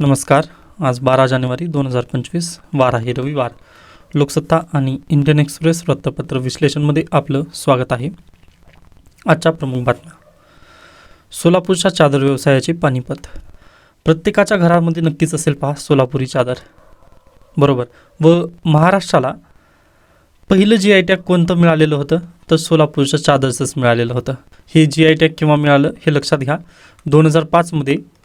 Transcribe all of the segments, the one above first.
नमस्कार. आज बारा जानेवारी दोन हजार पंचवीस वार आहे रविवार. लोकसत्ता आणि इंडियन एक्सप्रेस वृत्तपत्र विश्लेषणमध्ये आपलं स्वागत आहे. आजच्या प्रमुख बातम्या. सोलापूरच्या चादर व्यवसायाचे पानिपत. प्रत्येकाच्या घरामध्ये नक्कीच असेल पहा सोलापुरी चादर. बरोबर. व महाराष्ट्राला पहिलं जी आय टॅग कोणतं मिळालेलं होतं? तर सोलापूरच्या चादरचंच मिळालेलं होतं. हे जी आय टॅग केव्हा मिळालं हे लक्षात घ्या. दोन हजार पाचमध्ये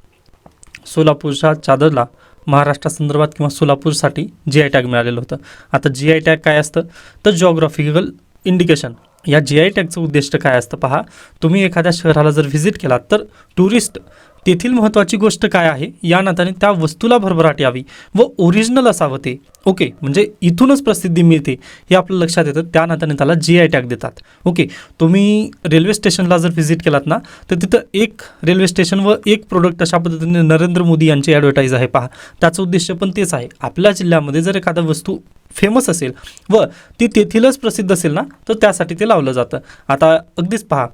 सोलापूरच्या चादरला महाराष्ट्रासंदर्भात किंवा सोलापूरसाठी जी आय टॅग मिळालेलं होतं. आता जी आय टॅग काय असतं? तर जॉग्राफिकल इंडिकेशन या जी आय टॅगचं उद्दिष्ट काय असतं पहा? तुम्ही एखाद्या शहराला जर व्हिजिट केलात तर टुरिस्ट तेथील महत्त्वाची गोष्ट काय आहे? या नात्याने त्या वस्तूला भरभराट यावी व ओरिजिनल असावं ते. ओके म्हणजे इथूनच प्रसिद्धी मिळते हे आपलं लक्षात येतं. त्या नात्याने त्याला जी आय टॅग देतात. ओके तुम्ही रेल्वे स्टेशनला जर व्हिजिट केलात ना तर तिथं एक रेल्वे स्टेशन व एक प्रोडक्ट अशा पद्धतीने नरेंद्र मोदी यांची ॲडव्हर्टाईज आहे पहा. त्याचं उद्देश पण तेच आहे. आपल्या जिल्ह्यामध्ये जर एखादा वस्तू फेमस असेल व ती तेथीलच प्रसिद्ध असेल ना तर त्यासाठी ते लावलं जातं. आता अगदीच पहा.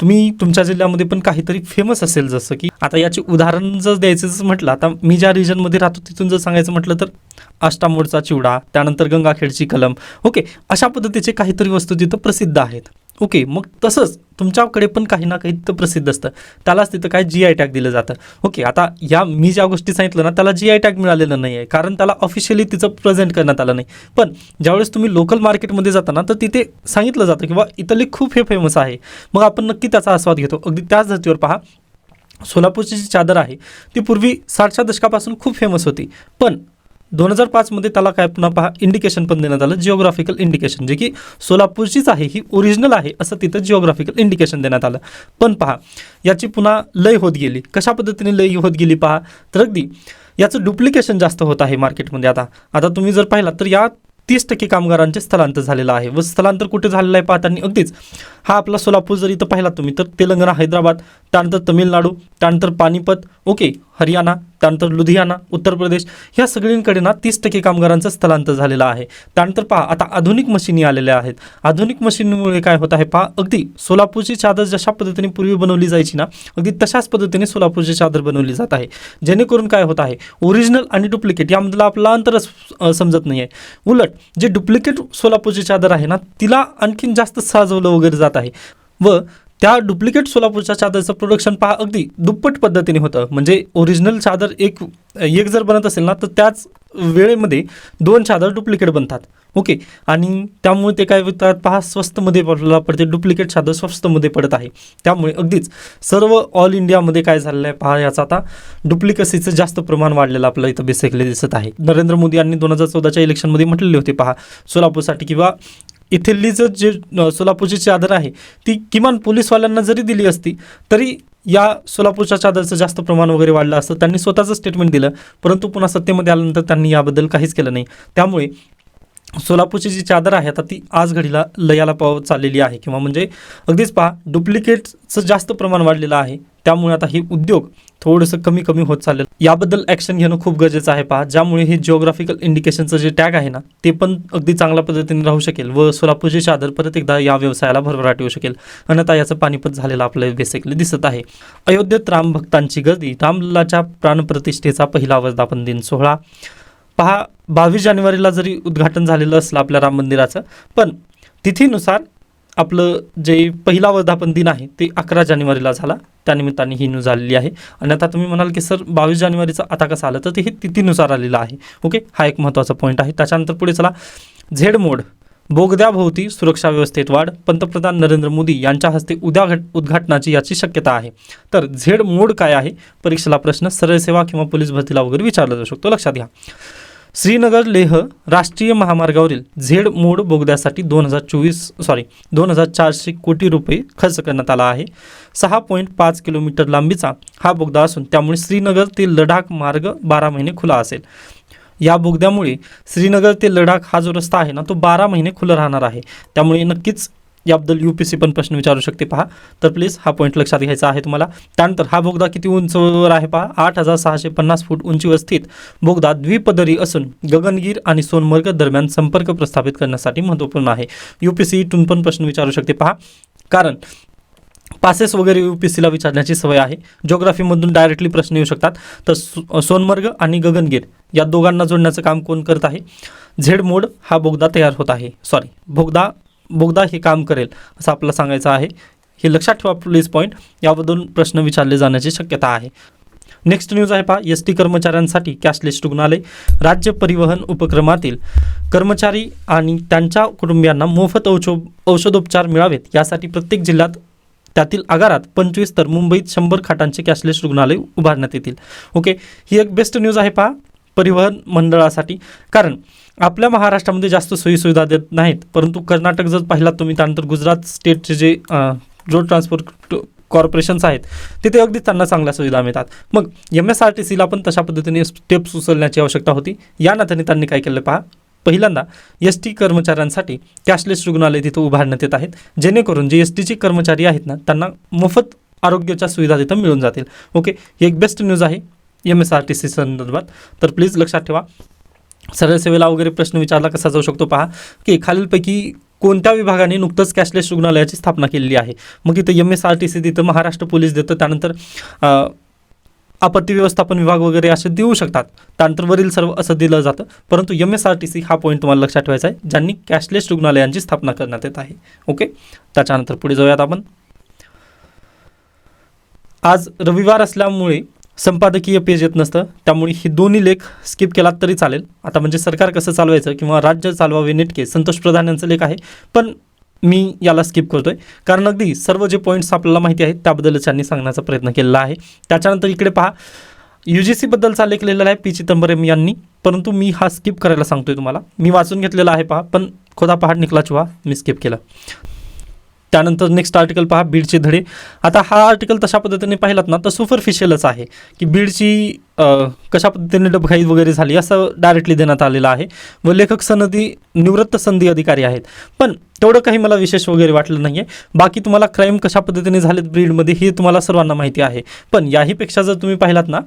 तुम्ही तुमच्या जिल्ह्यामध्ये पण काहीतरी फेमस असेल जसं की आता याचे उदाहरण जर द्यायचं जसं म्हटलं आता मी ज्या रिजनमध्ये राहतो तिथून जर सांगायचं म्हटलं तर अष्टामोडचा चिवडा त्यानंतर गंगाखेडची कलम. ओके अशा पद्धतीचे काहीतरी वस्तू तिथं प्रसिद्ध आहेत. ओके मग तसंच तुमच्याकडे पण काही ना काही तिथं प्रसिद्ध असतं. त्यालाच तिथं काय जी आय टॅग दिलं जातं. ओके आता या मी ज्या गोष्टी सांगितलं ना त्याला जी आय टॅग मिळालेलं नाही आहे कारण त्याला ऑफिशियली तिचं प्रेझेंट करण्यात आलं नाही. पण ज्यावेळेस तुम्ही लोकल मार्केटमध्ये जाता ना तर तिथे सांगितलं जातं किंवा इथली खूप हे फेमस आहे. मग आपण नक्की त्याचा आस्वाद घेतो. अगदी त्याच धर्तीवर पहा. सोलापूरची जी चादर आहे ती पूर्वी साठच्या दशकापासून खूप फेमस होती. पण दोन हजार पाचमध्ये त्याला काय पुन्हा पहा इंडिकेशन पण देण्यात आलं जिओग्राफिकल इंडिकेशन जे की सोलापूरचीच आहे ही ओरिजिनल आहे असं तिथं जिओग्राफिकल इंडिकेशन देण्यात आलं. पण पहा याची पुन्हा लय होत गेली. कशा पद्धतीने लय होत गेली पहा? तर अगदी याचं डुप्लिकेशन जास्त होत आहे मार्केटमध्ये आता. आता तुम्ही जर पाहिलात तर या तीस टक्के कामगारांचे स्थलांतर झालेलं आहे. व स्थलांतर कुठे झालेलं आहे पाहताना अगदीच हा आपला सोलापूर जर इथं पाहिला तुम्ही तर तेलंगणा हैदराबाद त्यानंतर तमिळनाडू त्यानंतर पानिपत ओके. हरियाणा त्यानंतर लुधियाना उत्तर प्रदेश ह्या सगळींकडे ना तीस टक्के कामगारांचं स्थलांतर झालेलं आहे. त्यानंतर पहा आता आधुनिक मशिनी आलेल्या आहेत. आधुनिक मशीनमुळे काय होत आहे? पहा अगदी सोलापूरची चादर जशा पद्धतीने पूर्वी बनवली जायची ना अगदी तशाच पद्धतीने सोलापूरची चादर बनवली जात आहे. जेणेकरून काय होत आहे? ओरिजिनल आणि डुप्लिकेट यामधला आपला अंतरच समजत नाही आहे उलट जे डुप्लिकेट सोलापूरची चादर आहे ना तिला आणखीन जास्त साजवलं वगैरे जात आहे. व त्या डुप्लिकेट सोलापूरच्या चादरचं प्रोडक्शन पहा अगदी दुप्पट पद्धतीने होतं. म्हणजे ओरिजिनल चादर एक एक जर बनत असेल ना तर त्याच वेळेमध्ये दोन चादर डुप्लिकेट बनतात. ओके आणि त्यामुळे ते काय होतात पहा स्वस्तमध्ये पडला पडते डुप्लिकेट चादर स्वस्तमध्ये पडत आहे. त्यामुळे अगदीच सर्व ऑल इंडियामध्ये काय झालेलं आहे पहा याचं आता डुप्लिकसीचं जास्त प्रमाण वाढलेलं आपल्याला इथं बेसिकली दिसत आहे. नरेंद्र मोदी यांनी दोन हजार चौदाच्या इलेक्शनमध्ये म्हटलेले होते पहा सोलापूरसाठी किंवा इथली जर जे सोलापूरची चादर आहे ती किमान पोलीसवाल्यांना जरी दिली असती तरी या सोलापूरच्या चादरचं जास्त प्रमाण वगैरे वाढलं असतं. त्यांनी स्वतःचं स्टेटमेंट दिलं परंतु पुन्हा सत्तेमध्ये आल्यानंतर त्यांनी याबद्दल काहीच केलं नाही. त्यामुळे सोलापूरची जी चादर आहे आता ती आज घडीला लयाला पाव चाललेली आहे. किंवा म्हणजे अगदीच पहा डुप्लिकेटचं जास्त प्रमाण वाढलेलं आहे. त्यामुळे आता हे उद्योग थोडंसं कमी कमी होत चाललेलं याबद्दल ॲक्शन घेणं खूप गरजेचं आहे पहा. ज्यामुळे हे जिओग्राफिकल इंडिकेशनचं जे टॅग आहे ना ते पण अगदी चांगल्या पद्धतीने राहू शकेल व सोलापूरची चादर परत एकदा या व्यवसायाला भरभराट येऊ शकेल. अन्यथा याचं पानिपत झालेलं आपलं बेसिकली दिसत आहे. अयोध्येत राम भक्तांची गर्दी रामलाच्या प्राणप्रतिष्ठेचा पहिला वर्धापन दिन सोहळा. पहा बावीस जानेवारीला जरी उद्घाटन झालेलं असलं आपल्या राम मंदिराचं पण तिथीनुसार आपलं जे पहिला वर्धापन दिन आहे ते अकरा जानेवारीला झाला. त्यानिमित्ताने ही न्यूज आलेली आहे. आणि आता तुम्ही म्हणाल की सर बावीस जानेवारीचं आता कसं आलं? तर ते हे तिथीनुसार आलेलं आहे. ओके? हा एक महत्त्वाचा पॉईंट आहे. त्याच्यानंतर पुढे चला. झेड मोड बोगद्याभोवती सुरक्षा व्यवस्थेत वाढ. पंतप्रधान नरेंद्र मोदी यांच्या हस्ते उद्या घट उद्घाटनाची याची शक्यता आहे. तर झेड मोड काय आहे? परीक्षेला प्रश्न सरळ सेवा किंवा पोलीस भरतीला वगैरे विचारला जाऊ शकतो. लक्षात घ्या. श्रीनगर लेह राष्ट्रीय महामार्गावरील झेड मोड बोगद्यासाठी दोन हजार चोवीस सॉरी दोन हजार चारशे कोटी रुपये खर्च करण्यात आला आहे. सहा पॉईंट पाच किलोमीटर लांबीचा हा बोगदा असून त्यामुळे श्रीनगर ते लडाख मार्ग बारा महिने खुला असेल. या बोगद्यामुळे श्रीनगर ते लडाख हा जो रस्ता आहे ना तो बारा महिने खुला राहणार आहे. त्यामुळे नक्कीच याबद्दल यू पी सी पण प्रश्न विचारू शकते. पहा तर प्लीज हा पॉईंट लक्षात घ्यायचा आहे तुम्हाला. त्यानंतर हा बोगदा किती उंचवर आहे पहा? आठ हजार सहाशे पन्नास फूट उंचीवर स्थित बोगदा द्विपदरी असून गगनगीर आणि सोनमर्ग दरम्यान संपर्क प्रस्थापित करण्यासाठी महत्त्वपूर्ण आहे. यू पी सी इथून पण प्रश्न विचारू शकते पहा. कारण पासेस वगैरे यू पी सीला विचारण्याची सवय आहे. जोग्राफीमधून डायरेक्टली प्रश्न येऊ शकतात. तर सो सोनमर्ग आणि गगनगीर या दोघांना जोडण्याचं काम कोण करत आहे? झेड मोड हा बोगदा तयार होत आहे. सॉरी बोगदा बोगदा हे काम करेल असं आपल्याला सांगायचं आहे. हे लक्षात ठेवा प्लीज पॉईंट याबद्दल प्रश्न विचारले जाण्याची शक्यता आहे. नेक्स्ट न्यूज आहे पहा. एस टी कर्मचाऱ्यांसाठी कॅशलेस रुग्णालय राज्य परिवहन उपक्रमातील कर्मचारी आणि त्यांच्या कुटुंबियांना मोफत औषो औषधोपचार मिळावेत. यासाठी प्रत्येक जिल्ह्यात त्यातील आगारात पंचवीस तर मुंबईत शंभर खाटांचे कॅशलेस रुग्णालय उभारण्यात येतील. ओके ही एक बेस्ट न्यूज आहे पहा. परिवहन मंडळासाठी. कारण आपल्या महाराष्ट्रामध्ये जास्त सोयीसुविधा देत नाहीत परंतु कर्नाटक जर पाहिलात तुम्ही त्यानंतर गुजरात स्टेटचे जे रोड ट्रान्सपोर्ट कॉर्पोरेशन्स आहेत तिथे अगदी त्यांना चांगल्या सुविधा मिळतात. मग एम एस आर टी सीला पण तशा पद्धतीने स्टेप्स उचलण्याची आवश्यकता होती. या नात्याने त्यांनी काय केलं पहा. पहिल्यांदा एस टी कर्मचाऱ्यांसाठी कॅशलेस रुग्णालय तिथं उभारण्यात येत आहेत. जेणेकरून जे एस टीचे कर्मचारी आहेत ना त्यांना मोफत आरोग्याच्या सुविधा तिथं मिळून जातील. ओके ही एक बेस्ट न्यूज आहे. M S R T C संदर्भात. तर प्लीज लक्षात ठेवा. सरळ सेवेला वगैरे प्रश्न विचारला कसा जाऊ शकतो? पहा की खालीलपैकी कोणत्या विभागाने नुकतंच कॅशलेस रुग्णालयाची स्थापना केलेली आहे? मग इथं M S R T C तिथं महाराष्ट्र पोलीस देतं त्यानंतर आपत्ती व्यवस्थापन विभाग वगैरे असे देऊ शकतात. त्यानंतर वरील सर्व असं दिलं जातं. परंतु M S R T C हा पॉईंट तुम्हाला लक्षात ठेवायचा आहे ज्यांनी कॅशलेस रुग्णालयांची स्थापना करण्यात येत आहे. ओके त्याच्यानंतर पुढे जाऊयात आपण. आज रविवार असल्यामुळे संपादकीय पेज येत नसतं. त्यामुळे ही दोन्ही लेख स्किप केलात तरी चालेल. आता म्हणजे सरकार कसं चालवायचं किंवा राज्य चालवावे नेटके संतोष प्रधान यांचं लेख आहे. पण मी याला स्किप करतो आहे कारण अगदी सर्व जे पॉईंट्स आपल्याला माहिती आहेत त्याबद्दलच त्यांनी सांगण्याचा प्रयत्न केलेला आहे. त्याच्यानंतर इकडे पहा. यू जी सीबद्दलचा लेख लिहिलेला आहे पी चिदंबरम यांनी. परंतु मी हा स्किप करायला सांगतोय तुम्हाला. मी वाचून घेतलेला आहे पहा. पण खोदा पहाड निकला चुहा मी स्किप केलं. त्यानंतर नेक्स्ट आर्टिकल पहा बीडचे धडे. आता हा आर्टिकल तशा पद्धतीने पाहिलात ना तर सुपरफिशियलच आहे की बीडची कशा पद्धतीने डबघाई वगैरे झाली असं डायरेक्टली देण्यात आलेलं आहे व लेखक सनदी निवृत्त संधी अधिकारी आहेत. पण तेवढं काही मला विशेष वगैरे वाटलं नाही आहे बाकी तुम्हाला क्राईम कशा पद्धतीने झालेत ब्रीडमध्ये हे तुम्हाला सर्वांना माहिती आहे. पण याहीपेक्षा जर तुम्ही पाहिलात ना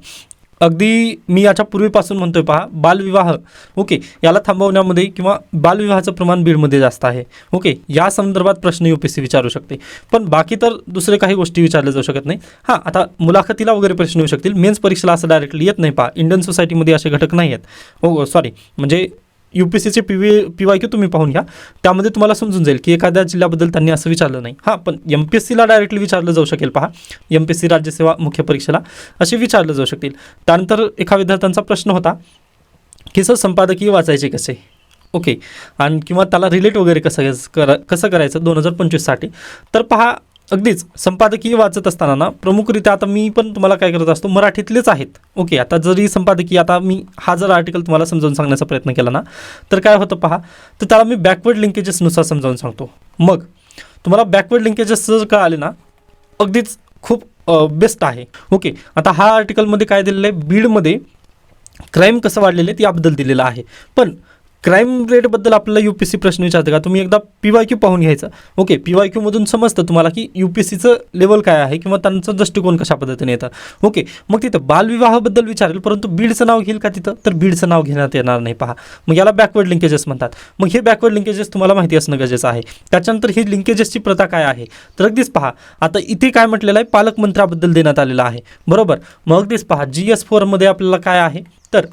अगदी मी याच्या पूर्वीपासून म्हणतोय पहा बालविवाह ओके याला थांबवण्यामध्ये किंवा बालविवाहाचं प्रमाण बीडमध्ये जास्त आहे ओके या संदर्भात प्रश्न यू पी सी विचारू शकते. पण बाकी तर दुसरे काही गोष्टी विचारल्या जाऊ शकत नाही. हां आता मुलाखतीला वगैरे प्रश्न येऊ शकतील. मेन्स परीक्षेला असं डायरेक्टली येत नाही पहा. इंडियन सोसायटीमध्ये असे घटक नाही आहेत हो सॉरी म्हणजे यू पी सीचे P V P Y Q तुम्ही पाहून घ्या. त्यामध्ये तुम्हाला समजून जाईल की एखाद्या जिल्ह्याबद्दल त्यांनी असं विचारलं नाही. हां पण एम पी एस सीला डायरेक्टली विचारलं जाऊ शकेल. पहा एम पी एस सी राज्यसेवा मुख्य परीक्षेला असे विचारलं जाऊ शकतील. त्यानंतर एका विद्यार्थ्यांचा प्रश्न होता की सर संपादकीय वाचायचे कसे? ओके. आणि किंवा त्याला रिलेट वगैरे कसं करा कसं करायचं? दोन हजार पंचवीससाठी. तर पहा अगदीच. संपादकीय वाचत असताना ना प्रमुखरित्या आता मी पण तुम्हाला काय करत असतो मराठीतलेच आहेत. ओके आता जरी संपादकीय आता मी हा जर आर्टिकल तुम्हाला समजावून सांगण्याचा प्रयत्न केला ना तर काय होतं पहा तर त्याला मी बॅकवर्ड लिंकेजेसनुसार समजावून सांगतो. मग तुम्हाला बॅकवर्ड लिंकेजेस जर का आले ना अगदीच खूप बेस्ट आहे. ओके आता हा आर्टिकलमध्ये काय दिलेलं आहे? बीडमध्ये क्राईम कसं वाढलेलं आहे याबद्दल दिलेलं आहे. पण क्राईम रेटबद्दल आपल्याला यू पी सी प्रश्न विचारतं का? तुम्ही एकदा पी वाय क्यू पाहून घ्यायचं. ओके पी वाय क्यूमधून समजतं तुम्हाला की यू पी सीचं लेवल काय आहे किंवा त्यांचं दृष्टिकोन कशा पद्धतीने येतं. ओके मग तिथं बालविवाहाबद्दल विचारेल परंतु बीडचं नाव घेईल का तिथं? तर बीडचं नाव घेण्यात येणार नाही पहा. मग याला बॅकवर्ड लिंकेजेस म्हणतात. मग हे बॅकवर्ड लिंकेजेस तुम्हाला माहिती असणं गरजेचं आहे. त्याच्यानंतर ही लिंकेजेसची प्रथा काय आहे? तर अगदीच पहा आता इथे काय म्हटलेलं आहे? पालकमंत्र्याबद्दल देण्यात आलेलं आहे. बरोबर? मग अगदीच पहा जी एस फोरमध्ये आपल्याला काय आहे? तर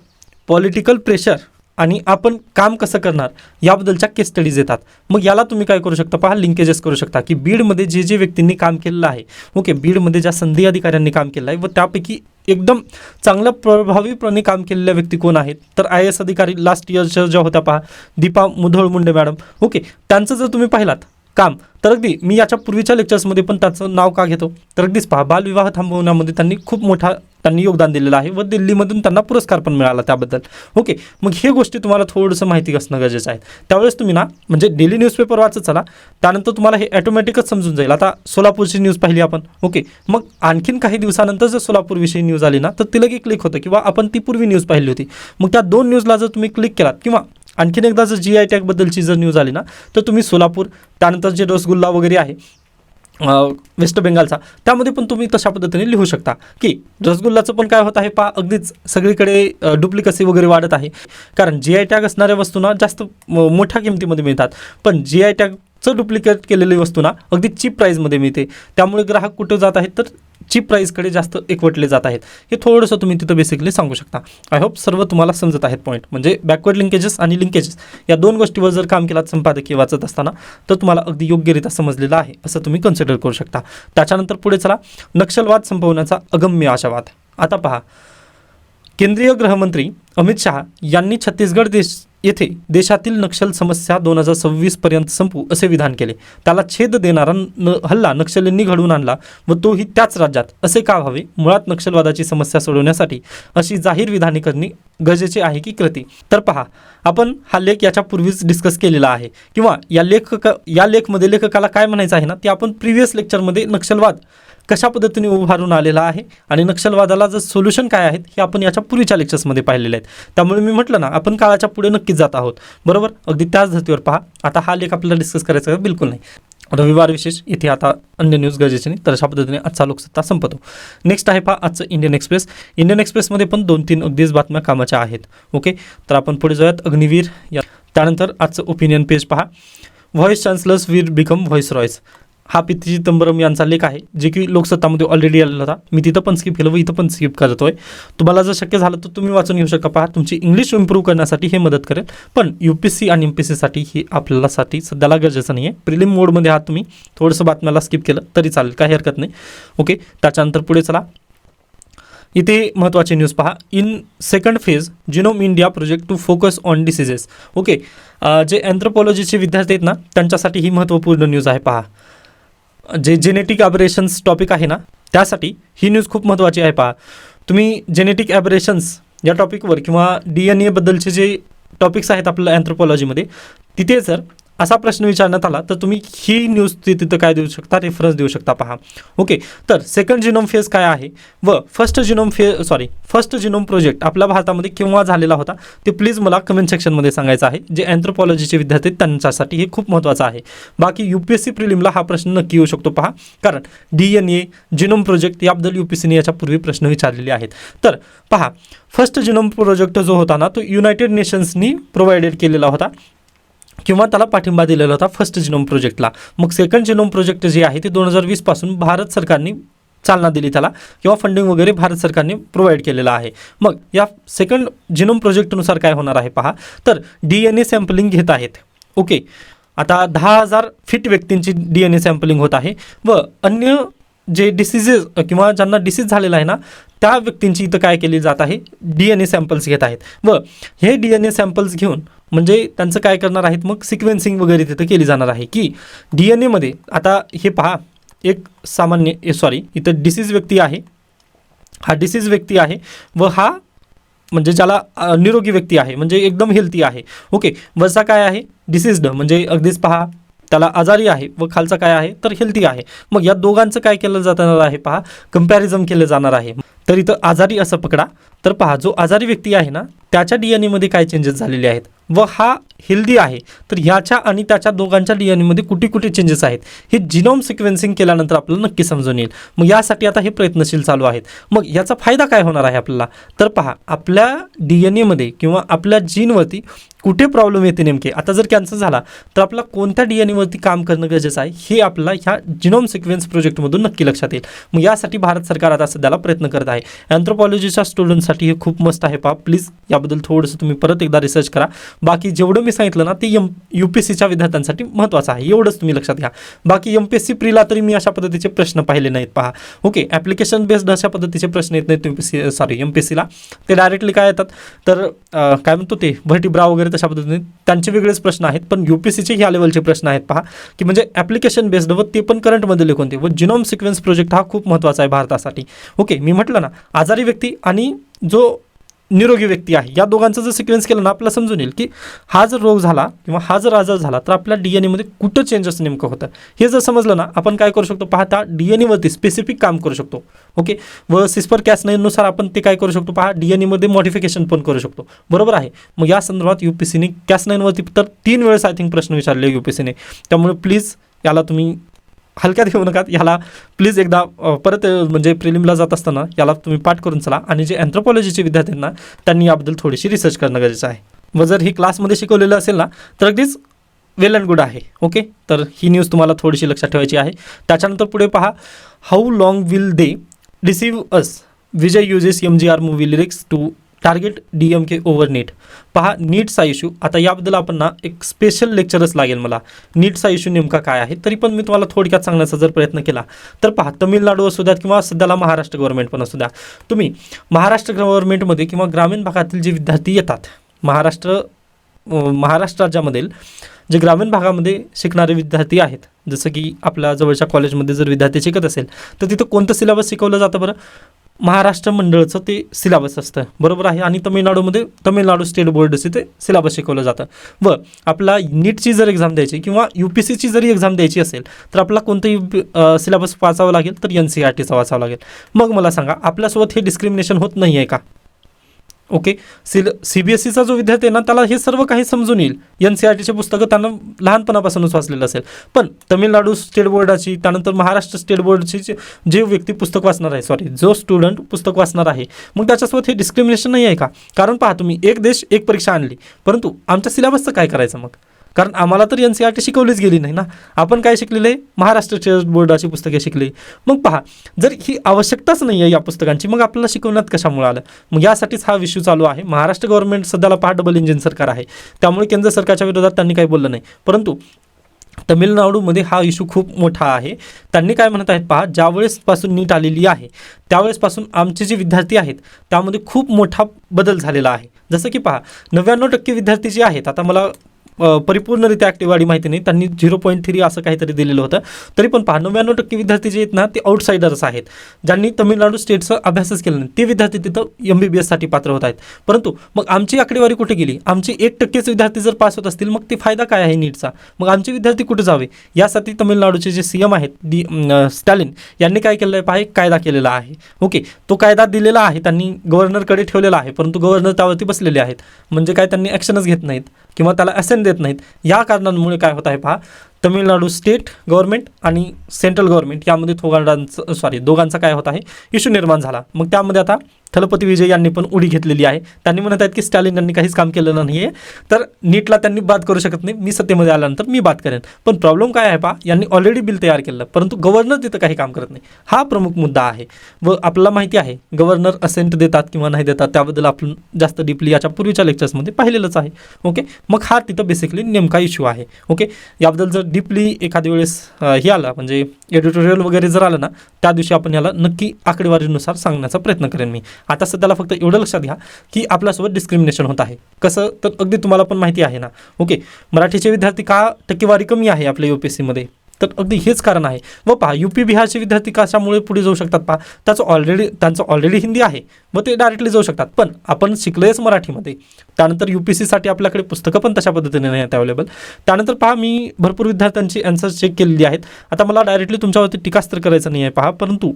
पॉलिटिकल प्रेशर आणि आपण काम कसं करणार याबद्दलच्या केस स्टडीज येतात. मग याला तुम्ही काय करू शकता? पहा लिंकेजेस करू शकता. की बीडमध्ये जे जे व्यक्तींनी काम केलेलं आहे ओके बीडमध्ये ज्या संधी अधिकाऱ्यांनी काम केलं आहे व त्यापैकी एकदम चांगल्या प्रभावीपणे काम केलेल्या व्यक्ती कोण आहेत? तर आय एस अधिकारी लास्ट इयरच्या ज्या होत्या पहा दीपा मुधोळ मुंडे मॅडम. ओके त्यांचं जर तुम्ही पाहिलात काम तर अगदी मी याच्या पूर्वीच्या लेक्चर्समध्ये पण त्याचं नाव का घेतो? तर अगदीच पहा बालविवाह थांबवण्यामध्ये त्यांनी खूप मोठा त्यांनी योगदान दिलेलं आहे व दिल्लीमधून त्यांना पुरस्कार पण मिळाला त्याबद्दल. ओके मग हे गोष्टी तुम्हाला थोडंसं माहिती असणं गरजेचं आहे. त्यावेळेस तुम्ही ना म्हणजे डेली न्यूजपेपर वाचत चला त्यानंतर तुम्हाला हे ॲटोमॅटिकच समजून जाईल. आता सोलापूरची न्यूज पाहिली आपण. ओके मग आणखीन काही दिवसानंतर जर सोलापूरविषयी न्यूज आली ना तर ती लगे क्लिक होतं किंवा आपण ती पूर्वी न्यूज पाहिली होती. मग त्या दोन न्यूजला जर तुम्ही क्लिक केलात किंवा आणखीन एकदा जर जी आय टॅगबद्दलची जर न्यूज आली ना तर तुम्ही सोलापूर त्यानंतर जे रसगुल्ला वगैरे आहे वेस्ट बेंगालचा. त्यामध्ये पण तुम्ही तशा पद्धतीने लिहू शकता की रसगुल्लाचं पण काय होत आहे पा अगदीच सगळीकडे डुप्लिकसी वगैरे वाढत आहे. कारण जी आय टॅग असणाऱ्या वस्तूंना जास्त मोठ्या किमतीमध्ये मिळतात. पण जी आय टॅग डुप्लिकेट केलेली वस्तू ना अगदी चीप प्राईजमध्ये मिळते. त्यामुळे ग्राहक कुठं जात आहेत तर चीप प्राईजकडे जास्त एकवटले जात आहेत. हे थोडंसं तुम्ही तिथं बेसिकली सांगू शकता. आय होप सर्व तुम्हाला समजत आहेत पॉईंट म्हणजे बॅकवर्ड लिंकेजेस आणि लिंकेजेस या दोन गोष्टीवर जर काम केलात संपादकीय वाचत असताना तर तुम्हाला अगदी योग्यरित्या समजलेलं आहे असं तुम्ही कन्सिडर करू शकता. त्याच्यानंतर पुढे चला. नक्षलवाद संपवण्याचा अगम्य आशावाद आता पहा. केंद्रीय गृहमंत्री अमित शहा यांनी छत्तीसगड देश येथे देशातील नक्षल समस्या दोन हजार सव्वीस पर्यंत संपू असे विधान केले. त्याला छेद देणारा न हल्ला नक्षलींनी घडवून आणला व तोही त्याच राज्यात. असे का व्हावे? मुळात नक्षलवादाची समस्या सोडवण्यासाठी अशी जाहीर विधाने करणे गरजेचे आहे की कृती. तर पहा आपण हा लेख याच्या पूर्वीच डिस्कस केलेला आहे. किंवा या लेखक या लेखमध्ये लेखकाला काय म्हणायचं आहे ना ते आपण प्रिव्हियस लेक्चरमध्ये नक्षलवाद कशा पद्धतीने उभारून आलेला आहे आणि नक्षलवादाला जर सोल्युशन काय आहेत हे आपण याच्या पूर्वीच्या लेक्चर्समध्ये पाहिलेले आहेत. त्यामुळे मी म्हटलं ना आपण काळाच्या पुढे नक्कीच जात आहोत. बरोबर? अगदी त्याच धर्तीवर पहा. आता हा लेख आपल्याला डिस्कस करायचा बिलकुल नाही. रविवार विशेष इथे आता अन्य न्यूज गरजेचे नाही तर अशा पद्धतीने आजचा लोकसत्ता संपतो. नेक्स्ट आहे पहा आजचं इंडियन एक्सप्रेस इंडियन एक्सप्रेसमध्ये पण दोन तीन अगदीच बातम्या कामाच्या आहेत. ओके तर आपण पुढे जाऊयात. अग्निवीर या त्यानंतर आजचं ओपिनियन पेज पहा. Vice chancellors will become viceroys हा पी तंबरम यांचा लेख आहे जे की लोकसत्तामध्ये ऑलरेडी आलेला होता. मी तिथं पण स्किप केलं व इथं पण स्किप करतोय. तुम्हाला जर शक्य झालं तर तुम्ही वाचून घेऊ शकता पहा. तुमची इंग्लिश इम्प्रूव्ह करण्यासाठी हे मदत करेल. पण यू पी सी आणि एम पी सीसाठी हे आपल्यासाठी सध्याला गरजेचं नाही आहे प्रिलिम मोडमध्ये आहात तुम्ही. थोडंसं बातम्याला स्किप केलं तरी चालेल काही हरकत नाही. ओके त्याच्यानंतर पुढे चला. इथे महत्त्वाची न्यूज पहा. In second phase genome India project to focus on diseases okay जे अँथ्रोपॉलॉजीचे विद्यार्थी आहेत ना त्यांच्यासाठी ही महत्त्वपूर्ण न्यूज आहे पहा. जे जेनेटिक ॲबरेशन्स टॉपिक आहे ना त्यासाठी ही न्यूज खूप महत्त्वाची आहे पहा. तुम्ही जेनेटिक ॲबरेशन्स या टॉपिकवर किंवा डी एन एबद्दलचे जे टॉपिक्स आहेत आपल्या अँथ्रोपॉलॉजीमध्ये तिथे जर असा प्रश्न विचारण्यात आला तर तुम्ही ही न्यूज तिथं काय देऊ शकता? रेफरन्स देऊ शकता पहा. ओके तर सेकंड जिनोम फेज काय आहे? व फर्स्ट जिनोम फे सॉरी फर्स्ट जिनोम प्रोजेक्ट आपल्या भारतामध्ये केव्हा झालेला होता? ते प्लीज मला कमेंट सेक्शनमध्ये सांगायचं आहे जे अँथ्रोपॉलॉजीचे विद्यार्थी त्यांच्यासाठी हे खूप महत्त्वाचं आहे. बाकी यू पी एस सी प्रिलिमला हा प्रश्न नक्की येऊ शकतो पहा. कारण D N A genome project याबद्दल यू पी सीने याच्यापूर्वी प्रश्न विचारलेले आहेत. तर पहा फर्स्ट जिनोम प्रोजेक्ट जो होता ना तो युनायटेड नेशन्सनी प्रोव्हाइडेड केलेला होता. किंवा त्याला पाठिंबा दिलेला होता फर्स्ट जिनोम प्रोजेक्टला मग सेकंड जिनोम प्रोजेक्ट जे आहे ते दोन हजार वीसपासून भारत सरकारने चालना दिली त्याला किंवा फंडिंग वगैरे भारत सरकारने प्रोव्हाइड केलेलं आहे. मग या सेकंड जिनोम प्रोजेक्टनुसार काय होणार आहे पहा. तर डी एन ए सॅम्पलिंग घेत आहेत. ओके आता दहा हजार फिट व्यक्तींची डी एन ए सॅम्पलिंग होत आहे. व अन्य जे डिसिजेस किंवा ज्यांना डिसीज झालेला आहे ना त्या व्यक्तींची इथं काय केली जात आहे? डी एन ए सॅम्पल्स घेत आहेत. व हे डी एन ए सॅम्पल्स घेऊन म्हणजे त्यांचं काय करणार आहेत? मग सिक्वेन्सिंग वगैरे तिथं केली जाणार आहे की डी एन एमध्ये आता हे पहा एक सामान्य सॉरी इथं डिसीज व्यक्ती आहे. हा डिसीज व्यक्ती आहे व हा म्हणजे ज्याला निरोगी व्यक्ती आहे म्हणजे एकदम हेल्थी आहे. ओके वरचा काय आहे? डिसीज्ड म्हणजे अगदीच पहा त्याला आजारी आहे व खालचा काय आहे? तर हेल्थी आहे. मग या दोघांचं काय केलं जाणार आहे पहा? कंपॅरिझन केलं जाणार आहे. तर इथं आजारी असं पकडा. तर पहा जो आजारी व्यक्ती आहे ना त्याच्या डी एन एमध्ये काय चेंजेस झालेले आहेत? व हा हेल्दी आहे. तर ह्याच्या आणि त्याच्या दोघांच्या डी एन एमध्ये कुठे कुठे चेंजेस आहेत? हे जिनोम सिक्वेन्सिंग केल्यानंतर आपल्याला नक्की समजून येईल. मग यासाठी आता हे प्रयत्नशील चालू आहेत. मग याचा फायदा काय होणार आहे आपल्याला? तर पहा आपल्या डी एन एमध्ये किंवा आपल्या जीनवरती कुठे प्रॉब्लेम येते नेमके? आता जर कॅन्सर झाला तर आपला कोणत्या डी एन एवरती काम करणं गरजेचं आहे? हे आपल्याला ह्या जिनोम सिक्वेन्स प्रोजेक्टमधून नक्की लक्षात येईल. मग यासाठी भारत सरकार आता सध्याला प्रयत्न करत आहे. अँथ्रोपॉलॉजीच्या स्टुडंटसाठी हे खूप मस्त आहे पहा. प्लीज याबद्दल थोडंसं तुम्ही परत एकदा रिसर्च करा. बाकी जेवढं मी सांगितलं ना ते एम यू पी एस सीच्या विद्यार्थ्यांसाठी महत्त्वाचं आहे. एवढंच तुम्ही लक्षात घ्या. बाकी एम पी एस सी प्रीला तरी मी अशा पद्धतीचे प्रश्न पाहिले नाहीत पहा. ओके ॲप्लिकेशन बेस्ड अशा पद्धतीचे प्रश्न येत नाहीत M P C sorry M P S सीला. ते डायरेक्टली काय येतात? तर काय म्हणतो ते? भरटिब्रा वगैरे तशा पद्धतीने. त्यांचे वेगळेच प्रश्न आहेत पण यू पी सीचे ह्या लेवलचे प्रश्न आहेत पहा. की म्हणजे ॲप्लिकेशन बेस्ड व ते पण करंटमध्ये कोणते? व जिनोम सिक्वेन्स प्रोजेक्ट हा खूप महत्त्वाचा आहे भारतासाठी. ओके मी म्हटलं ना आजारी व्यक्ती आणि जो निरोगी व्यक्ती आहे. या दोघांचं जर सिक्वेन्स केलं ना आपल्याला समजून येईल की हा जर रोग झाला किंवा हा जर आजार झाला तर आपल्या डी एन एमध्ये कुठं चेंजेस नेमकं होतं? हे जर समजलं ना आपण काय करू शकतो? पाहता डी एन एवरती स्पेसिफिक काम करू शकतो. ओके व सिस्पर कॅस नाईननुसार आपण ते काय करू शकतो? पहा डी एन एमध्ये मॉडिफिकेशन पण करू शकतो. बरोबर आहे? मग या संदर्भात यू पी सीने कॅस नाईनवरती तर तीन वेळेस आय थिंक प्रश्न विचारले यू पी सीने त्यामुळे प्लीज याला तुम्ही हलक्यात घेऊ नका ह्याला प्लीज एकदा परत म्हणजे प्रिलिमला जात असताना याला तुम्ही पाठ करून चला. आणि जे अँथ्रोपॉलॉजीचे विद्यार्थी ना त्यांनी याबद्दल थोडीशी रिसर्च करणं गरजेचं आहे. व जर ही क्लासमध्ये शिकवलेलं असेल ना तर अगदीच वेल अँड गुड आहे. ओके तर ही न्यूज तुम्हाला थोडीशी लक्षात ठेवायची आहे. त्याच्यानंतर पुढे पहा how long will they receive us Vijay uses M G R movie lyrics to target D M K over NEET पहा नीटचा इश्यू आता याबद्दल आपण ना एक स्पेशल लेक्चरच लागेल मला. नीटचा इश्यू नेमका काय आहे? तरी पण मी तुम्हाला थोडक्यात सांगण्याचा जर प्रयत्न केला तर पहा तमिळनाडू असू द्यात किंवा सध्याला महाराष्ट्र गव्हर्नमेंट पण असू द्या. तुम्ही महाराष्ट्र गव्हर्नमेंटमध्ये किंवा ग्रामीण भागातील जे विद्यार्थी येतात महाराष्ट्र महाराष्ट्र राज्यामधील जे ग्रामीण भागामध्ये शिकणारे विद्यार्थी आहेत जसं की आपल्या जवळच्या कॉलेजमध्ये जर विद्यार्थी शिकत असेल तर तिथं कोणतं सिलेबस शिकवलं जातं बरं? महाराष्ट्र मंडळचं ते सिलेबस असतं. बरोबर आहे? आणि तमिळनाडूमध्ये तमिळनाडू स्टेट बोर्डचे ते सिलेबस शिकवलं जातं. व आपला नीटची जर एक्झाम द्यायची किंवा यू पी सीची जरी एक्झाम द्यायची असेल तर आपला कोणतंही सिलेबस वाचावं लागेल तर एन सी आर टीचा वाचावं लागेल. मग मला सांगा आपल्यासोबत हे डिस्क्रिमिनेशन होत नाही आहे का? ओके? सिल सी बी एस सीचा जो विद्यार्थी आहे ना त्याला हे सर्व काही समजून येईल. एन सी आर टीचे पुस्तकं त्यांना लहानपणापासूनच वाचलेलं असेल. पण तमिळनाडू स्टेट बोर्डाची त्यानंतर महाराष्ट्र स्टेट बोर्डची जे- जे व्यक्ती पुस्तक वाचणार आहे सॉरी जो स्टुडंट पुस्तक वाचणार आहे मग त्याच्यासोबत हे डिस्क्रिमिनेशन नाही आहे का? कारण पहा तुम्ही एक देश एक परीक्षा आणली परंतु आमच्या सिलेबसचं काय करायचं मग? कारण आम्हाला तर एन सी आर टी शिकवलीच गेली नाही ना. आपण काय शिकलेलं? आहे महाराष्ट्र स्टेट बोर्डाची पुस्तके शिकली. मग पहा जर ही आवश्यकताच नाही आहे या पुस्तकांची मग आपल्याला शिकवण्यात कशामुळे आलं? मग यासाठीच हा विषय चालू आहे. महाराष्ट्र गव्हर्नमेंट सध्याला पहा डबल इंजिन सरकार आहे. त्यामुळे केंद्र सरकारच्या विरोधात त्यांनी काही बोललं नाही. परंतु तमिळनाडूमध्ये हा इशू खूप मोठा आहे. त्यांनी काय म्हणत आहेत पहा ज्यावेळेसपासून नीट आलेली आहे त्यावेळेसपासून आमचे जे विद्यार्थी आहेत त्यामध्ये खूप मोठा बदल झालेला आहे. जसं की पहा नव्याण्णव टक्के विद्यार्थी जे आहेत आता मला परिपूर्णरित्या आकडेवारी माहिती नाही. त्यांनी झिरो पॉईंट थ्री असं काहीतरी दिलेलं होतं. तरी पण पहा नव्याण्णव टक्के विद्यार्थी जे आहेत ना ते आउटसाइडर्स आहेत. ज्यांनी तमिळनाडू स्टेटचा अभ्यासच केला नाही. ते विद्यार्थी तिथं एम बी बी एससाठी पात्र होत आहेत. परंतु मग आमची आकडेवारी कुठे गेली? आमचे एक टक्केच विद्यार्थी जर पास होत असतील मग ते फायदा काय आहे नीटचा? मग आमचे विद्यार्थी कुठे जावे? यासाठी तमिळनाडूचे जे सी एम आहेत डी स्टॅलिन यांनी काय केलं आहे पहा? एक कायदा केलेला आहे. ओके. तो कायदा दिलेला आहे. त्यांनी गव्हर्नरकडे ठेवलेला आहे. परंतु गव्हर्नर त्यावरती बसलेले आहेत. म्हणजे काय? त्यांनी ॲक्शनच घेत नाहीत. किंवा त्याला असेंड देत नाहीत. या कारणांमुळे काय होत आहे पहा तमिळनाडू स्टेट गव्हर्नमेंट आणि सेंट्रल गव्हर्नमेंट यामध्ये दोघांचं सॉरी दोघांचा काय होत आहे इश्यू निर्माण झाला. मग त्यामध्ये आता थलपती विजय यांनी पण उडी घेतलेली आहे. त्यांनी म्हणत आहेत की स्टॅलिन यांनी काहीच काम केलेलं नाही आहे तर नीटला त्यांनी बाद करू शकत नाही. मी सत्तेमध्ये आल्यानंतर मी बात करेन. पण प्रॉब्लेम काय आहे पा यांनी ऑलरेडी बिल तयार केलं. परंतु गव्हर्नर तिथं काही काम करत नाही. हा प्रमुख मुद्दा आहे. व आपल्याला माहिती आहे गव्हर्नर असेंट देतात किंवा नाही देतात त्याबद्दल आपण जास्त डीपली याच्या पूर्वीच्या लेक्चर्समध्ये पाहिलेलंच आहे. ओके मग हा तिथं बेसिकली नेमका इश्यू आहे. ओके याबद्दल जर डीपली एखाद्या वेळेस हे आला म्हणजे एडिटोरियल वगैरे जर आलं ना त्या दिवशी आपण याला नक्की आकडेवारीनुसार सांगण्याचा प्रयत्न करेन मी. आता सध्याला फक्त एवढं लक्षात घ्या की आपल्यासोबत डिस्क्रिमिनेशन होत आहे. कसं? तर अगदी तुम्हाला पण माहिती आहे ना. ओके? मराठीचे विद्यार्थी का टक्केवारी कमी आहे आपल्या यू पी एस सीमध्ये तर अगदी हेच कारण आहे. व पहा यू पी बिहारचे विद्यार्थी कशामुळे पुढे जाऊ शकतात पहा? त्याचं ऑलरेडी त्यांचं ऑलरेडी हिंदी आहे. व ते डायरेक्टली जाऊ शकतात. पण आपण शिकलोयच मराठीमध्ये. त्यानंतर यू पी सीसाठी आपल्याकडे पुस्तकं पण तशा पद्धतीने नाही आहेत अवेलेबल त्यानंतर पहा मी भरपूर विद्यार्थ्यांची अँसर चेक केलेली आहेत. आता मला डायरेक्टली तुमच्यावरती टीकास्त्र करायचं नाही आहे पहा. परंतु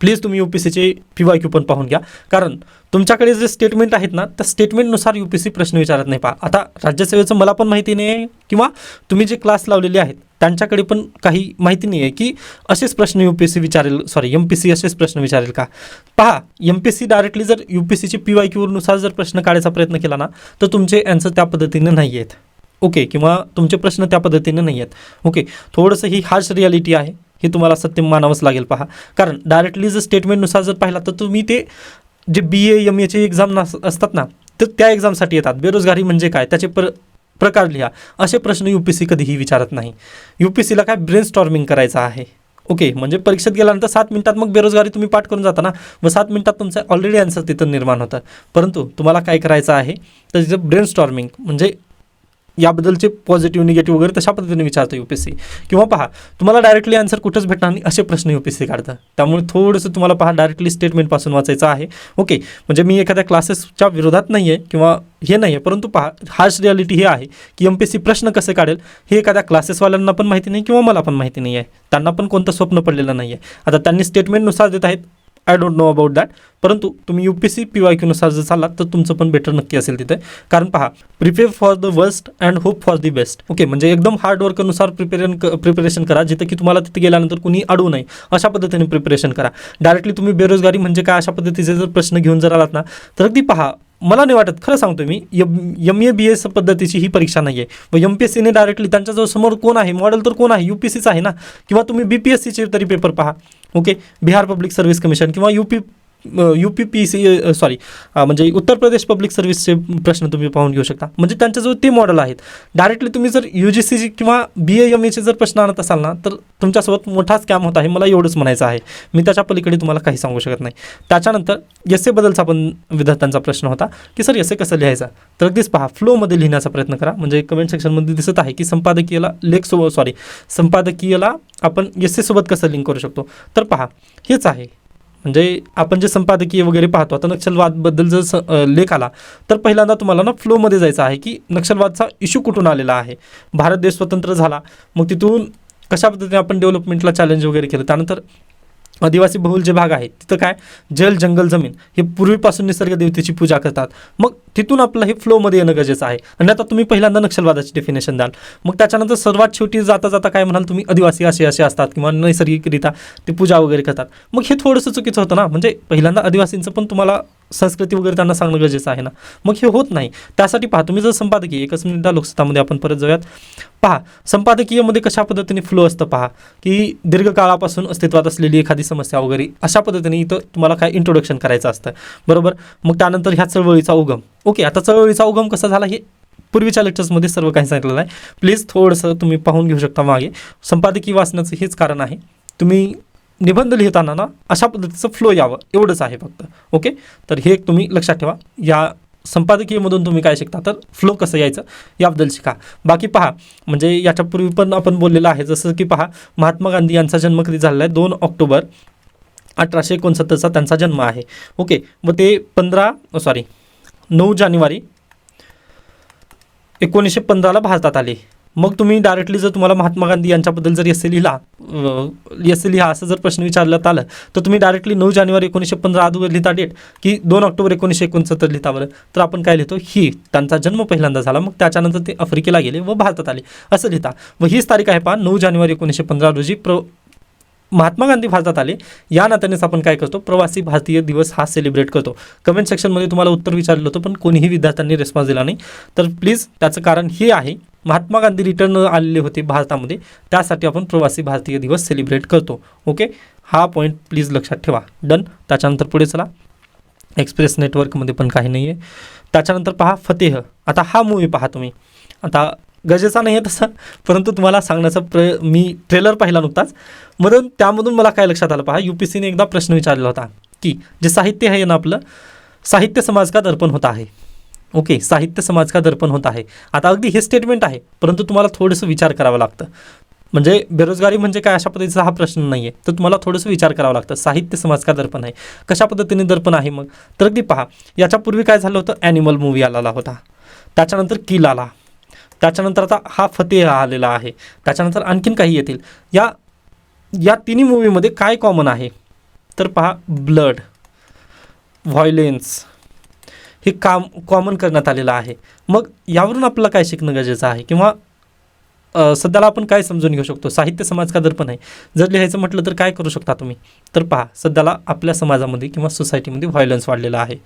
प्लीज तुम्ही यू पी सीचे पी वाय क्यू पण पाहून घ्या. कारण तुमच्याकडे जे स्टेटमेंट आहेत ना त्या स्टेटमेंटनुसार यू पी सी प्रश्न विचारत नाही पहा. आता राज्यसेवेचं मला पण माहिती नाही आहे किंवा तुम्ही जे क्लास लावलेले आहेत त्यांच्याकडे पण काही माहिती नाही आहे की असेच प्रश्न यू पी सी विचारेल सॉरी एम पी सी असेच प्रश्न विचारेल का? पहा एम पी सी डायरेक्टली जर यू पी सीचे पी वाय क्यूनुसार जर प्रश्न काढायचा प्रयत्न केला ना तर तुमचे अँसर त्या पद्धतीने नाही आहेत ओके किंवा तुमचे प्रश्न त्या पद्धतीने नाही आहेत ओके थोडंसं ही हार्श रियालिटी आहे. हे तुम्हाला सत्य मानावंच लागेल पहा. कारण डायरेक्टली जर स्टेटमेंटनुसार जर पाहिला तर तुम्ही ते जे बी ए एम एचे एक्झाम असतात ना तर त्या एक्झामसाठी येतात. बेरोजगारी म्हणजे काय? त्याचे प्र प्रकार लिहा. असे प्रश्न यू पी सी कधीही विचारत नाही. यू पी सीला काय ब्रेन स्टॉर्मिंग करायचं आहे. ओके म्हणजे परीक्षेत गेल्यानंतर सात मिनिटात मग बेरोजगारी तुम्ही पाठ करून जाता ना? मग सात मिनिटात तुमचं ऑलरेडी आन्सर तिथं निर्माण होतं परंतु तुम्हाला काय करायचं आहे? तर तिथं ब्रेन स्टॉर्मिंग म्हणजे याबद्दलचे पॉझिटिव्ह निगेटिव्ह वगैरे तशा पद्धतीने विचारतं यू पी सी किंवा पहा तुम्हाला डायरेक्टली आन्सर कुठंच भेटणार नाही असे प्रश्न यू पी सी काढतं त्यामुळे थोडंसं तुम्हाला पहा डायरेक्टली स्टेटमेंटपासून वाचायचं आहे. ओके म्हणजे मी एखाद्या क्लासेसच्या विरोधात नाही आहे किंवा हे नाही आहे परंतु पहा हार्श रियालिटी हे आहे की एम पी एस सी प्रश्न कसे काढेल हे एखाद्या क्लासेसवाल्यांना पण माहिती नाही किंवा मला पण माहिती नाही आहे त्यांना पण कोणतं स्वप्न पडलेलं नाही आहे आता त्यांनी स्टेटमेंटनुसार देत आहेत I don't know about that परंतु तुम्ही U P C P Y क्यूनुसार जर चाललात तर तुमचं पण बेटर नक्की असेल तिथे. कारण पहा prepare for the worst and hope for the best okay म्हणजे एकदम हार्ड वर्कनुसार प्रिपेरेन प्रिपरेशन करा. जिथे की तुम्हाला तिथे गेल्यानंतर कुणी अडवू नये. अशा पद्धतीने प्रिपरेशन करा. डायरेक्टली तुम्ही बेरोजगारी म्हणजे काय अशा पद्धतीचे जर प्रश्न घेऊन जर आलात ना तर अगदी पहा मला नाही वाटत खरं सांगतो मी एम ए बी एस पद्धतीची ही परीक्षा नाही आहे व एम पी एस सीने डायरेक्टली त्यांच्याजवळ समोर कोण आहे मॉडेल तर कोण आहे? यू पी सीचा आहे ना? किंवा तुम्ही बी पी एस सीचे तरी पेपर पहा. Okay Bihar public service commission किंवा U P U P P C sorry म्हणजे उत्तर प्रदेश पब्लिक सर्व्हिसचे प्रश्न तुम्ही पाहून घेऊ शकता. म्हणजे त्यांच्याजवळ ते मॉडेल आहेत डायरेक्टली तुम्ही जर यू जी सी किंवा बी ए एम एचे जर प्रश्न आणत असाल ना तर तुमच्यासोबत मोठा स्कॅम होत आहे मला एवढंच म्हणायचं आहे. मी त्याच्या पलीकडे तुम्हाला काही सांगू शकत नाही. त्याच्यानंतर एस बदलचा पण विद्यार्थ्यांचा प्रश्न होता की सर एस कसं लिहायचा? तर अगदीच पहा फ्लोमध्ये लिहिण्याचा प्रयत्न करा. म्हणजे कमेंट सेक्शनमध्ये दिसत आहे की संपादकीयला लेख सोबत सॉरी संपादकीयला आपण एस कसं लिंक करू शकतो? तर पहा हेच आहे. म्हणजे आपण जे संपादकीय वगैरे पाहतो आता नक्षलवादबद्दल जर स लेख आला तर पहिल्यांदा तुम्हाला ना फ्लोमध्ये जायचं आहे की नक्षलवादचा इश्यू कुठून आलेला आहे? भारत देश स्वतंत्र झाला मग तिथून कशा पद्धतीने आपण डेव्हलपमेंटला चॅलेंज वगैरे केलं? त्यानंतर आदिवासी बहुल जे भाग आहेत तिथं काय? जल जंगल जमीन हे पूर्वीपासून निसर्ग देवतेची पूजा करतात. मग तिथून आपलं हे फ्लोमध्ये येणं गरजेचं आहे. आणि आता तुम्ही पहिल्यांदा नक्षलवादाची डेफिनेशन द्याल. मग त्याच्यानंतर सर्वात शेवटी जाता जाता काय म्हणाल तुम्ही? आदिवासी असे असे असतात किंवा नैसर्गिकरित्या ते पूजा वगैरे करतात. मग हे थोडंसं चुकीचं होतं ना? म्हणजे पहिल्यांदा आदिवासींचं पण तुम्हाला संस्कृती वगैरे त्यांना सांगणं गरजेचं आहे ना? मग हे होत नाही. त्यासाठी पहा तुम्ही जर संपादकीय एकच मिनिटा लोकसत्तामध्ये आपण परत जाऊयात. पहा संपादकीयमध्ये कशा पद्धतीने फ्लो असतं पहा? की दीर्घकाळापासून अस्तित्वात असलेली एखादी समस्या वगैरे अशा पद्धतीने इथं तुम्हाला काय इंट्रोडक्शन करायचं असतं. बरोबर? मग त्यानंतर ह्या चळवळीचा उगम. ओके आता चळवळीचा उगम कसा झाला हे पूर्वीच्या लेक्चर्समध्ये सर्व काही सांगितलेलं आहे. प्लीज थोडंसं तुम्ही पाहून घेऊ शकता मागे. संपादकीय वाचण्याचं हेच कारण आहे. तुम्ही निबंध लिहिताना ना अशा पद्धतीचं फ्लो यावं एवढंच आहे फक्त. ओके? तर हे एक तुम्ही लक्षात ठेवा. या संपादकीयमधून तुम्ही काय शिकता? तर फ्लो कसं यायचं याबद्दल शिका. बाकी पहा म्हणजे याच्यापूर्वी पण आपण बोललेलं आहे. जसं की पहा महात्मा गांधी यांचा जन्म कधी झालेला आहे दोन ऑक्टोबर अठराशे एकोणसत्तरचा त्यांचा जन्म आहे. ओके? व ते पंधरा सॉरी नऊ जानेवारी एकोणीसशे पंधराला भारतात आले. मग तुम्ही डायरेक्टली जर तुम्हाला महात्मा गांधी यांच्याबद्दल जर एस लिहिला एस लिहा असं जर प्रश्न विचारण्यात आलं तर तुम्ही डायरेक्टली नऊ जानेवारी एकोणीसशे पंधरा अगोदर लिहिता डेट की दोन ऑक्टोबर एकोणीसशे एकोणसत्तर लिहिता बरं. तर आपण काय लिहितो? ही त्यांचा जन्म पहिल्यांदा झाला मग त्याच्यानंतर ते आफ्रिकेला गेले व भारतात आले. असं लिहिता. व हीच तारीख आहे पहा नऊ जानेवारी एकोणीसशे पंधरा रोजी प्र महात्मा गांधी भारतात आले. या नात्यानेच आपण काय करतो? प्रवासी भारतीय दिवस हा सेलिब्रेट करतो. कमेंट सेक्शनमध्ये तुम्हाला उत्तर विचारलं होतं पण कोणीही विद्यार्थ्यांनी रिस्पॉन्स दिला नाही. तर प्लीज त्याचं कारण हे आहे महात्मा गांधी रिटर्न आलेले होते भारतामध्ये. त्यासाठी आपण प्रवासी भारतीय दिवस सेलिब्रेट करतो. ओके हा पॉईंट प्लीज लक्षात ठेवा. डन त्याच्यानंतर पुढे चला. एक्सप्रेस नेटवर्कमध्ये पण काही नाही आहे त्याच्यानंतर पहा फतेह. आता हा मूवी पहा तुम्ही. आता गरजेचा नाही आहे तसा. परंतु तुम्हाला सांगण्याचा प्र मी ट्रेलर पाहिला नुकताच. म्हणून त्यामधून मला काय लक्षात आलं पहा यू पी सीने एकदा प्रश्न विचारला होता की जे साहित्य आहे ना आपलं साहित्य समाज का दर्पण होत आहे. ओके साहित्य समाज का दर्पण होत आहे. आता अगदी हे स्टेटमेंट आहे परंतु तुम्हाला थोडंसं विचार करावं लागतं. म्हणजे बेरोजगारी म्हणजे काय अशा पद्धतीचा हा प्रश्न नाही आहे तर तुम्हाला थोडंसं विचार करावं लागतं साहित्य समाज का दर्पण आहे. कशा पद्धतीने दर्पण आहे मग? तर अगदी पहा याच्यापूर्वी काय झालं होतं? ॲनिमल मूवी आलेला होता. त्याच्यानंतर किल आला. त्याच्यानंतर आता हा फतेह आलेला आहे. त्याच्यानंतर आणखीन काही येतील. या या तिन्ही मूवीमध्ये काय कॉमन आहे? तर पहा ब्लड व्हायलेन्स हे काम कॉमन करण्यात आलेलं आहे. मग यावरून आपल्याला काय शिकणं गरजेचं आहे? किंवा सध्याला आपण काय समजून घेऊ शकतो? साहित्य समाज का दर्पण आहे? जर लिहायचं म्हटलं तर काय करू शकता तुम्ही? तर पहा सध्याला आपल्या समाजामध्ये किंवा सोसायटीमध्ये व्हायलन्स वाढलेला आहे.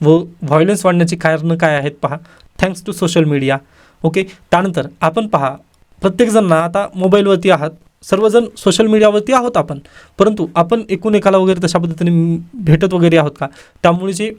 व व्हायलन्स वाढण्याची कारणं काय आहेत पहा? Thanks to social media okay? त्यानंतर आपण पहा प्रत्येकजण ना आता मोबाईलवरती आहात सर्वजण सोशल मीडियावरती आहोत आपण. परंतु आपण एकूण एकाला वगैरे तशा पद्धतीने भेटत वगैरे आहोत का? त्यामुळे जे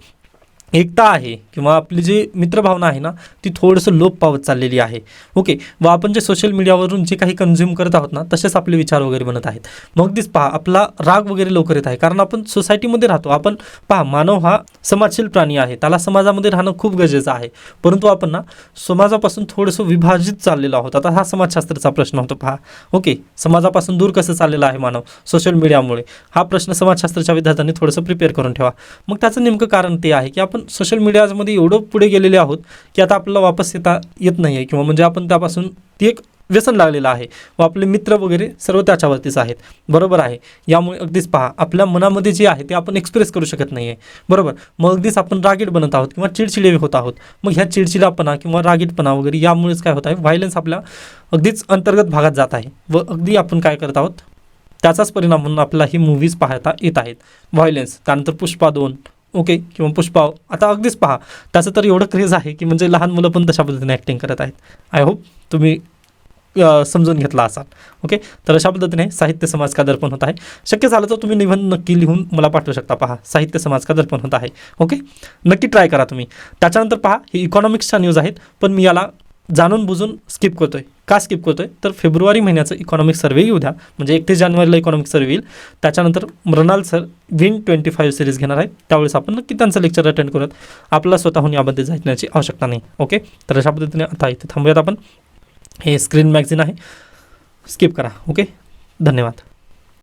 एकता आहे किंवा आपली जी मित्रभावना आहे ना ती थोडंसं लोप पावत चाललेली आहे. ओके व आपण जे सोशल मीडियावरून जे काही कन्झ्युम करत आहोत ना तसेच आपले विचार वगैरे बनत आहेत. मग दिस पहा आपला राग वगैरे लवकर येत आहे. कारण आपण सोसायटीमध्ये राहतो. आपण पहा मानव हा समाजशील प्राणी आहे. त्याला समाजामध्ये राहणं खूप गरजेचं आहे. परंतु आपण ना समाजापासून थोडंसं विभाजित चाललेलो आहोत. आता हा समाजशास्त्राचा प्रश्न होतो पहा. ओके समाजापासून दूर कसं चाललेलं आहे मानव सोशल मीडियामुळे हा प्रश्न समाजशास्त्राच्या विद्यार्थ्यांनी थोडंसं प्रिपेअर करून ठेवा. मग त्याचं नेमकं कारण ते आहे की आपण आपण सोशल मीडियामध्ये एवढं पुढे गेलेले आहोत की आता आपल्याला वापस येता येत नाही आहे किंवा म्हणजे आपण त्यापासून ती एक व्यसन लागलेलं आहे व आपले मित्र वगैरे सर्व त्याच्यावरतीच आहेत. बरोबर आहे. यामुळे अगदीच पहा आपल्या मनामध्ये जे आहे ते आपण एक्सप्रेस करू शकत नाही आहे बरोबर? मग अगदीच आपण रागीट बनत आहोत किंवा चिडचिडे होत आहोत. मग ह्या चिडचिडापणा किंवा रागीटपणा वगैरे यामुळेच काय होत आहे? व्हायलन्स आपल्या अगदीच अंतर्गत भागात जात आहे व अगदी आपण काय करत आहोत? त्याचाच परिणाम म्हणून आपल्याला ही मूव्हीज पाहता येत आहेत. व्हायलन्स त्यानंतर पुष्पा दोन ओके किंवा पुष्पा आता अगदीच पहा त्याचं तर एवढं क्रेज आहे की म्हणजे लहान मुलं पण तशा पद्धतीने ॲक्टिंग करत आहेत. आय होप तुम्ही समजून घेतला असाल. ओके तर अशा पद्धतीने साहित्य समाज का दर्पण होत आहे? शक्य झालं तर तुम्ही निबंध नक्की लिहून मला पाठवू शकता पहा. साहित्य समाज का दर्पण होत आहे. ओके नक्की ट्राय करा तुम्ही. त्याच्यानंतर पहा ही इकॉनॉमिक्सच्या न्यूज आहेत पण मी याला जाणून बुजून स्किप करतोय. का स्किप करतोय? तर फेब्रुवारी महिन्याचं इकॉनॉमिक सर्वे येऊ द्या. म्हणजे एकतीस जानेवारीला इकॉनॉमिक सर्वे येईल. त्याच्यानंतर Mrinal sir win twenty five series घेणार आहे. त्यावेळेस आपण नक्की त्यांचं लेक्चर अटेंड करूयात. आपला स्वतःहून यामध्ये जायची आवश्यकता नाही. ओके तर अशा पद्धतीने आता इथे थांबूयात आपण. हे स्क्रीन मॅगझिन आहे. स्किप करा. ओके धन्यवाद.